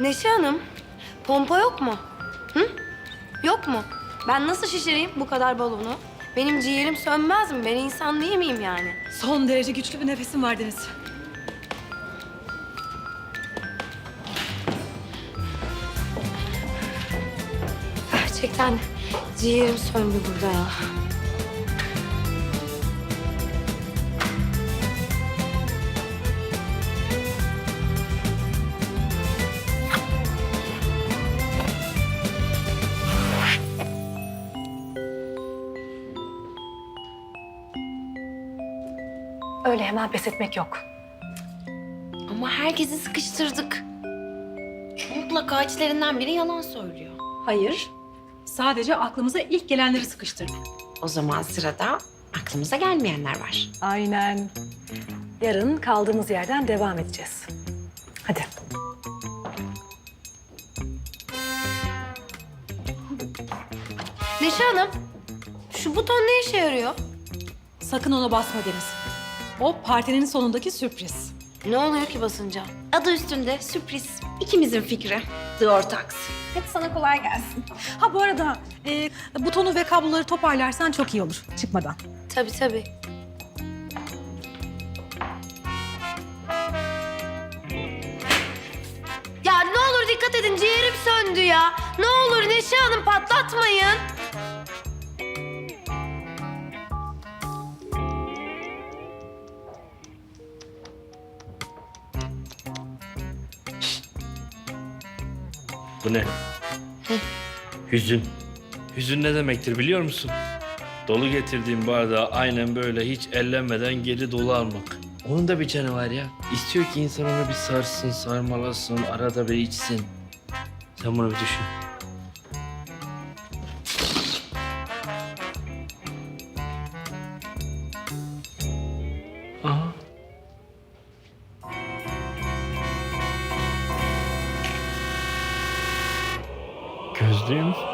Neşe Hanım, pompa yok mu? Hı? Yok mu? Ben nasıl şişireyim bu kadar balonu? Benim ciğerim sönmez mi? Ben insan değil miyim yani? Son derece güçlü bir nefesim var Deniz. Gerçekten ciğerim söndü burada ya. Öyle hemen pes etmek yok. Ama herkesi sıkıştırdık. Mutlaka içlerinden biri yalan söylüyor. Hayır. Sadece aklımıza ilk gelenleri sıkıştırdık. O zaman sırada aklımıza gelmeyenler var. Aynen. Yarın kaldığımız yerden devam edeceğiz. Hadi. Neşe Hanım, şu buton ne işe yarıyor? Sakın ona basma Deniz. O partinin sonundaki sürpriz. Ne oluyor ki basınca? Adı üstünde sürpriz. İkimizin fikri. The Ortax. Hadi sana kolay gelsin. Ha bu arada e, butonu ve kabloları toparlarsan çok iyi olur çıkmadan. Tabii tabii. Ya ne olur dikkat edin ciğerim söndü ya. Ne olur Neşe Hanım patlatmayın. Bu ne? Hüzün. Hüzün ne demektir biliyor musun? Dolu getirdiğim bardağı aynen böyle hiç ellenmeden geri dolu almak. Onun da bir canı var ya. İstiyor ki insan onu bir sarsın, sarmalasın, arada bir içsin. Sen bunu bir düşün. Подожди.